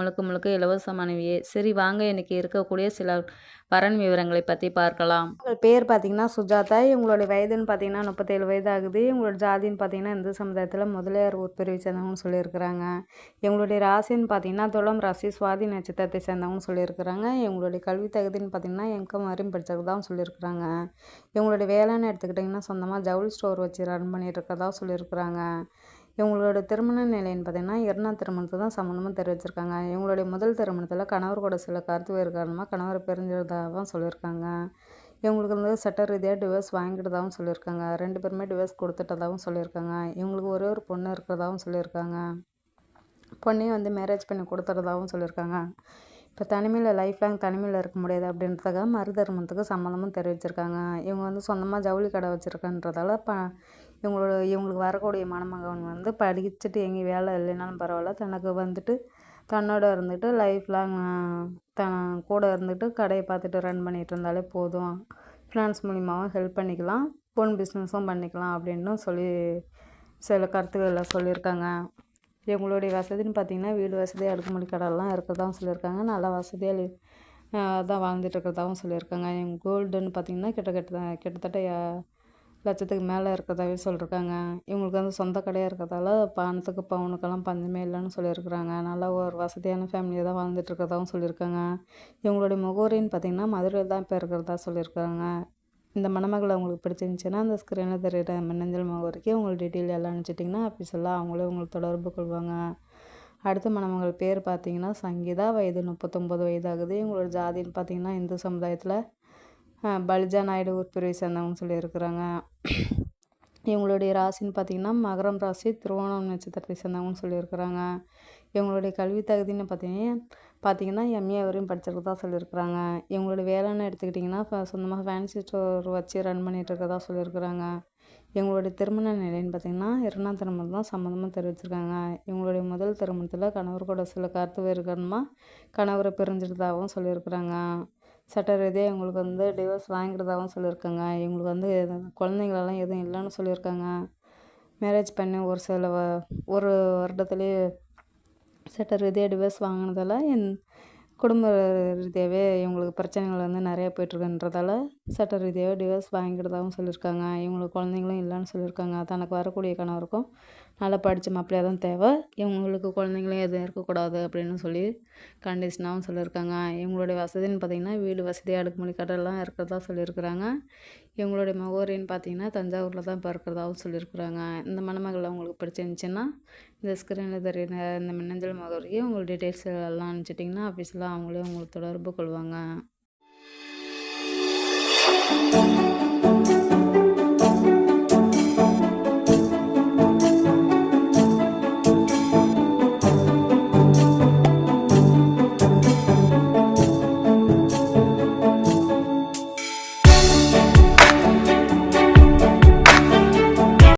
முழுக்க முழுக்க இலவசமானவையே சரி வாங்க. இன்னைக்கு இருக்கக்கூடிய சில வரன் விவரங்களை பற்றி பார்க்கலாம். உங்கள் பேர் பார்த்தீங்கன்னா சுஜாதா. இவங்களுடைய வயதுன்னு பார்த்தீங்கன்னா முப்பத்தேழு வயது ஆகுது இவங்களோட ஜாதின்னு பார்த்தீங்கன்னா இந்து சமுதாயத்தில் முதலியார் உட்பிரிவை சேர்ந்தவங்கன்னு சொல்லியிருக்கிறாங்க. இவங்களுடைய ராசின்னு பார்த்தீங்கன்னா துளம் ராசி சுவாதி நட்சத்திரத்தை சேர்ந்தவங்கன்னு சொல்லியிருக்கிறாங்க. இவங்களுடைய கல்வி தகுதின்னு பார்த்தீங்கன்னா எம்காம் வரையும் படித்ததான் சொல்லியிருக்கிறாங்க. இவங்களுடைய வேலைன்னு எடுத்துக்கிட்டிங்கன்னா சொந்தமாக ஜவுளி ஸ்டோர் வச்சு ரன் பண்ணிட்டு இருக்கிறதா சொல்லியிருக்கிறாங்க. இவங்களோட திருமண நிலைன்னு பார்த்தீங்கன்னா இரண்டாம் திருமணத்துக்கு தான் சம்மந்தமாக தெரிவிச்சிருக்காங்க. இவங்களுடைய முதல் திருமணத்தில் கணவர் கூட சில கருத்து வேறு காரணமாக கணவர் பிரிஞ்சதாகவும் சொல்லியிருக்காங்க. இவங்களுக்கு வந்து சட்ட ரீதியாக டிவோர்ஸ் வாங்கிட்டதாகவும் சொல்லியிருக்காங்க. ரெண்டு பேருமே டிவோர்ஸ் கொடுத்துட்டதாகவும் சொல்லியிருக்காங்க. இவங்களுக்கு ஒரே ஒரு பொண்ணு இருக்கிறதாகவும் சொல்லியிருக்காங்க. பொண்ணையும் வந்து மேரேஜ் பண்ணி கொடுத்துறதாகவும் சொல்லியிருக்காங்க. இப்போ தனிமையில் லைஃப் லாங் தனிமையில் இருக்க முடியாது அப்படின்றதுக்காக மருதருமணத்துக்கு சம்மந்தமும் தெரிவிச்சிருக்காங்க. இவங்க வந்து சொந்தமாக ஜவுளி கடை வச்சுருக்கன்றதால ப இவங்களோட இவங்களுக்கு வரக்கூடிய மணமகன் வந்து படிச்சுட்டு எங்கேயும் வேலை இல்லைனாலும் பரவாயில்ல. தனக்கு வந்துட்டு தன்னோட இருந்துட்டு லைஃப் லாங் தன் கூட இருந்துட்டு கடையை பார்த்துட்டு ரன் பண்ணிகிட்டு இருந்தாலே போதும். ஃபினான்ஸ் மூலிமாவும் ஹெல்ப் பண்ணிக்கலாம். பொன் பிஸ்னஸும் பண்ணிக்கலாம் அப்படின்னு சொல்லி சில கருத்துக்களில் சொல்லியிருக்காங்க. இவங்களுடைய வசதின்னு பார்த்திங்கன்னா வீடு வசதி அடுக்குமொழி கடைலாம் இருக்கிறதாவும் சொல்லியிருக்காங்க. நல்லா வசதியாக தான் வாழ்ந்துட்டு இருக்கிறதாவும் சொல்லியிருக்காங்க. எங்கள் கோல்டுன்னு பார்த்திங்கன்னா கிட்ட கிட்ட கிட்டத்தட்ட லட்சத்துக்கு மேலே இருக்கிறதாவே சொல்லியிருக்காங்க இவங்களுக்கு வந்து சொந்த கடையாக இருக்கிறதால பணத்துக்கு பவுனுக்கெல்லாம் பஞ்சமே இல்லைன்னு சொல்லியிருக்கிறாங்க. நல்லா ஒரு வசதியான ஃபேமிலியாக தான் வாழ்ந்துட்டு இருக்கிறதாவும் சொல்லியிருக்காங்க. இவங்களுடைய முகவரின்னு பார்த்திங்கன்னா மதுரையில் தான் இப்போ இருக்கிறதா சொல்லியிருக்காங்க. இந்த மணமகளை உங்களுக்கு பிடிச்சிருந்துச்சின்னா அந்த ஸ்க்ரீனில் தெரியுற மின்னஞ்சல் முகவரிக்கு உங்களுக்கு டீட்டெயில் எல்லாம் அனுப்பிச்சிட்டிங்கன்னா ஆஃபீஸெல்லாம் அவங்களே உங்களுக்கு தொடர்பு கொள்வாங்க. அடுத்த மணமகள் பேர் பார்த்தீங்கன்னா சங்கீதா. வயது முப்பத்தொம்பது வயதாகுது. இவங்களோட ஜாதின்னு பார்த்தீங்கன்னா இந்து சமுதாயத்தில் பலிஜா நாயுடு உட்பிரிவை சேர்ந்தவங்க சொல்லியிருக்கிறாங்க. இவங்களுடைய ராசின்னு பார்த்திங்கன்னா மகரம் ராசி திருவோணம் நட்சத்திரத்தை சேர்ந்தவங்கன்னு சொல்லியிருக்கிறாங்க. இவங்களுடைய கல்வி தகுதின்னு பார்த்தீங்கன்னா பார்த்தீங்கன்னா எம்ஏ வரையும் படிச்சிருக்கதா சொல்லியிருக்கிறாங்க. இவங்களுடைய வேலைன்னு எடுத்துக்கிட்டிங்கன்னா இப்போ சொந்தமாக ஃபேன்சி ஸ்டோர் வச்சு ரன் பண்ணிகிட்டு இருக்கதா சொல்லியிருக்கிறாங்க. இவங்களுடைய திருமண நிலைன்னு பார்த்திங்கன்னா இரண்டாம் திருமணம் தான் சம்மந்தமாக தெரிவிச்சிருக்காங்க. இவங்களுடைய முதல் திருமணத்தில் கணவர் கூட சில கருத்து வேறு காரணமாக கணவரை பிரிஞ்சிருக்கதாகவும் சொல்லியிருக்கிறாங்க. சட்ட ரீதியாக வந்து டிவோர்ஸ் வாங்கிக்கிறதாகவும் சொல்லியிருக்காங்க. இவங்களுக்கு வந்து குழந்தைங்களெல்லாம் எதுவும் இல்லைன்னு சொல்லியிருக்காங்க. மேரேஜ் பண்ணி ஒரு சில வ ஒரு வருடத்துலேயே சட்ட ரீதியாக டிவோர்ஸ் வாங்கினதால என் குடும்ப ரீதியாகவே இவங்களுக்கு பிரச்சனைகள் வந்து நிறையா போயிட்டுருக்குன்றதால சட்ட ரீதியாகவே டிவோர்ஸ் வாங்கிக்கிறதாகவும் சொல்லியிருக்காங்க. இவங்களுக்கு குழந்தைங்களும் இல்லைன்னு சொல்லியிருக்காங்க. தனக்கு வரக்கூடிய கணவருக்கும் நல்லா படித்த மாப்பிள்ளையாக தான் தேவை. இவங்களுக்கு குழந்தைங்களும் எதுவும் இருக்கக்கூடாது அப்படின்னு சொல்லி கண்டிஷனாகவும் சொல்லியிருக்காங்க. இவங்களுடைய வசதின்னு பார்த்திங்கன்னா வீடு வசதி அடுக்குமொழி கடலாம் இருக்கிறதா சொல்லியிருக்கிறாங்க. இவங்களுடைய முகவரின்னு பார்த்தீங்கன்னா தஞ்சாவூரில் தான் இப்போ இருக்கிறதாகவும் சொல்லியிருக்கிறாங்க. இந்த மணமகள் உங்களுக்கு பிடிச்சிருந்துச்சின்னா இந்த ஸ்க்ரீனில் தெரியுற இந்த மின்னஞ்சல் முகவரியை உங்கள் டீட்டெயில்ஸ் எல்லாம் அனுப்பிச்சிட்டிங்கன்னா ஆஃபீஸில் அவங்களே உங்களுக்கு தொடர்பு கொள்வாங்க.